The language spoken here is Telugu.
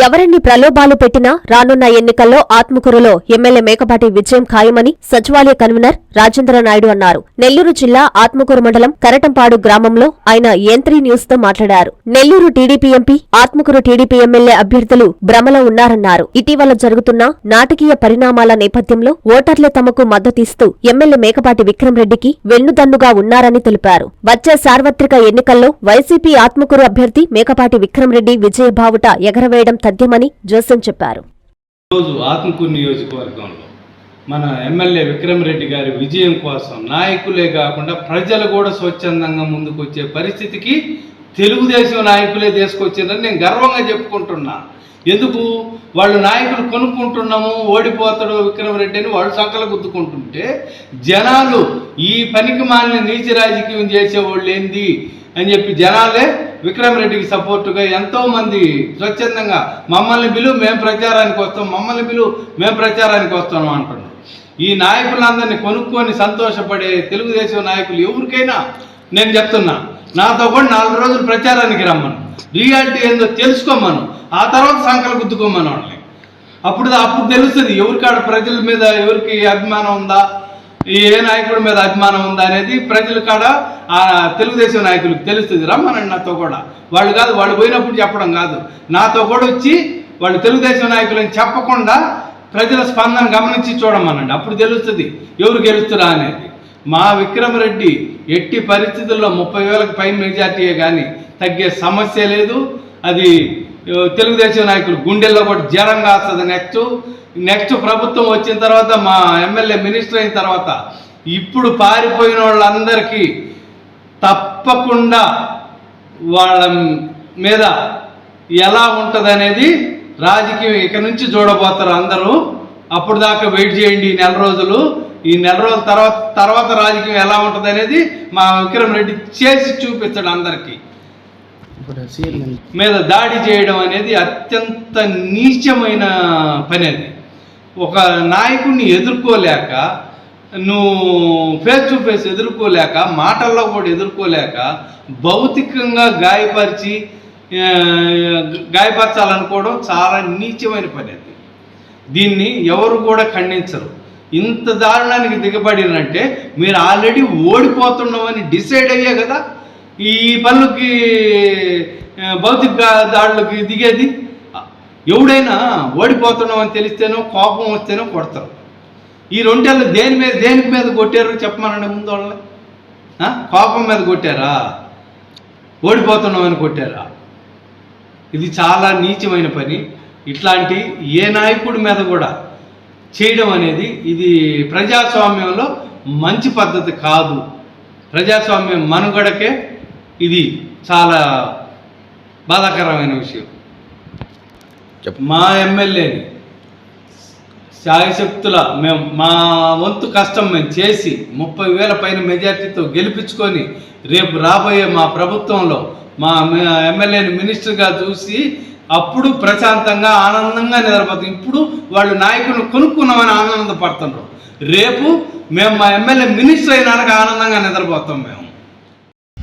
ఎవరిన్ని ప్రలోభాలు పెట్టినా రానున్న ఎన్నికల్లో ఆత్మకూరులో ఎమ్మెల్యే మేకపాటి విజయం ఖాయమని సచివాలయ కన్వీనర్ రాజేంద్ర నాయుడు అన్నారు. నెల్లూరు జిల్లా ఆత్మకూరు మండలం కరటంపాడు గ్రామంలో ఆయన యంత్రి న్యూస్తో మాట్లాడారు. Nellore TDP MP Atmakur TDP MLA అభ్యర్థులు భ్రమలో ఉన్నారన్నారు. ఇటీవల జరుగుతున్న నాటకీయ పరిణామాల నేపథ్యంలో ఓటర్లే తమకు మద్దతిస్తూ ఎమ్మెల్యే మేకపాటి విక్రమ్ రెడ్డికి వెన్నుదన్నుగా ఉన్నారని తెలిపారు. వచ్చే సార్వత్రిక ఎన్నికల్లో వైసీపీ ఆత్మకూరు అభ్యర్థి మేకపాటి విక్రమ్ రెడ్డి విజయబావుట ఎగరవేయడం తథ్యమని జోసెన్ చెప్పారు. రోజు ఆత్మకూరు నియోజకవర్గంలో మన ఎమ్మెల్యే విక్రమరెడ్డి గారి విజయం కోసం నాయకులే కాకుండా ప్రజలు కూడా స్వచ్ఛందంగా ముందుకు వచ్చే పరిస్థితికి తెలుగుదేశం నాయకులే తీసుకొచ్చిందని నేను గర్వంగా చెప్పుకుంటున్నా. ఎందుకు? వాళ్ళు నాయకులు కొనుక్కుంటున్నాము ఓడిపోతాడు విక్రమరెడ్డి అని వాళ్ళు సంకలు గుద్దుకుంటుంటే జనాలు ఈ పనికి మాలిన నీచి రాజకీయం చేసేవాళ్ళు ఏంది అని చెప్పి జనాలే విక్రమరెడ్డికి సపోర్టుగా ఎంతోమంది స్వచ్ఛందంగా మమ్మల్ని బిలు మేము ప్రచారానికి వస్తాం మమ్మల్ని బిలు మేము ప్రచారానికి వస్తాం అంటున్నాం ఈ నాయకులందరినీ కొనుక్కొని సంతోషపడే తెలుగుదేశం నాయకులు ఎవరికైనా నేను చెప్తున్నా నాతో కూడా నాలుగు రోజులు ప్రచారానికి రమ్మను. రియాలిటీ ఏందో తెలుసుకోమను. ఆ తర్వాత సంకలు గుద్దుకోమను వాళ్ళని అప్పుడు అప్పుడు తెలుస్తుంది ఎవరికాడ ప్రజల మీద ఎవరికి అభిమానం ఉందా ఏ నాయకుడి మీద అభిమానం ఉందా అనేది ప్రజల కాడ తెలుగుదేశం నాయకులకు తెలుస్తుంది రమ్మనండి నాతో కూడా. వాళ్ళు కాదు వాళ్ళు పోయినప్పుడు చెప్పడం కాదు. నాతో కూడా వచ్చి వాళ్ళు తెలుగుదేశం నాయకులని చెప్పకుండా ప్రజల స్పందన గమనించి చూడమనండి. అప్పుడు తెలుస్తుంది ఎవరు గెలుస్తురా అనేది. మా విక్రమరెడ్డి ఎట్టి పరిస్థితుల్లో ముప్పై వేలకు పై మెజార్టీయే కానీ తగ్గే సమస్య లేదు. అది తెలుగుదేశం నాయకులు గుండెల్లో కూడా జ్వరం కాస్తుంది నెక్స్ట్. నెక్స్ట్ ప్రభుత్వం వచ్చిన తర్వాత మా ఎమ్మెల్యే మినిస్టర్ అయిన తర్వాత ఇప్పుడు పారిపోయిన వాళ్ళందరికీ తప్పకుండా వాళ్ళ మీద ఎలా ఉంటుందనేది రాజకీయం ఇక నుంచి చూడబోతారు అందరూ. అప్పుడు దాకా వెయిట్ చేయండి ఈ నెల రోజులు. ఈ నెల రోజుల తర్వాత తర్వాత రాజకీయం ఎలా ఉంటుంది అనేది మా విక్రమ్ రెడ్డి చేసి చూపించడం అందరికీ. మీద దాడి చేయడం అనేది అత్యంత నీచమైన పని అది ఒక నాయకుడిని ఎదుర్కోలేక నువ్వు ఫేస్ టు ఫేస్ ఎదుర్కోలేక మాటల్లో కూడా ఎదుర్కోలేక భౌతికంగా గాయపరిచి గాయపరచాలనుకోవడం చాలా నీచమైన పని అది. దీన్ని ఎవరు కూడా ఖండించరు. ఇంత దారుణానికి దిగబడినంటే మీరు ఆల్రెడీ ఓడిపోతున్నామని డిసైడ్ అయ్యే కదా? ఈ పనులకి భౌతిక దాడులకి దిగేది? ఎవడైనా ఓడిపోతున్నామని తెలిస్తేనో కోపం వస్తేనో కొడతారు. ఈ రెండేళ్ళు దేని మీద దేనికి మీద కొట్టారు చెప్పమనండి ముందు వాళ్ళని? కోపం మీద కొట్టారా? ఓడిపోతున్నామని కొట్టారా? ఇది చాలా నీచమైన పని. ఇట్లాంటి ఏ నాయకుడి మీద కూడా చేయడం అనేది ఇది ప్రజాస్వామ్యంలో మంచి పద్ధతి కాదు. ప్రజాస్వామ్యం మనుగడకే ఇది చాలా బాధాకరమైన విషయం. మా ఎమ్మెల్యేని శాయశక్తుల మేము మా వంతు కష్టం మేము చేసి ముప్పై వేల పైన మెజార్టీతో గెలిపించుకొని రేపు రాబోయే మా ప్రభుత్వంలో మా ఎమ్మెల్యేని మినిస్టర్గా చూసి అప్పుడు ప్రశాంతంగా ఆనందంగా నిద్రపోతాం. ఇప్పుడు వాళ్ళు నాయకులను కొనుక్కున్నామని ఆనందపడుతున్నారు రేపు మేము మా ఎమ్మెల్యే మినిస్టర్ అయినాక ఆనందంగా నిద్రపోతాం మేము.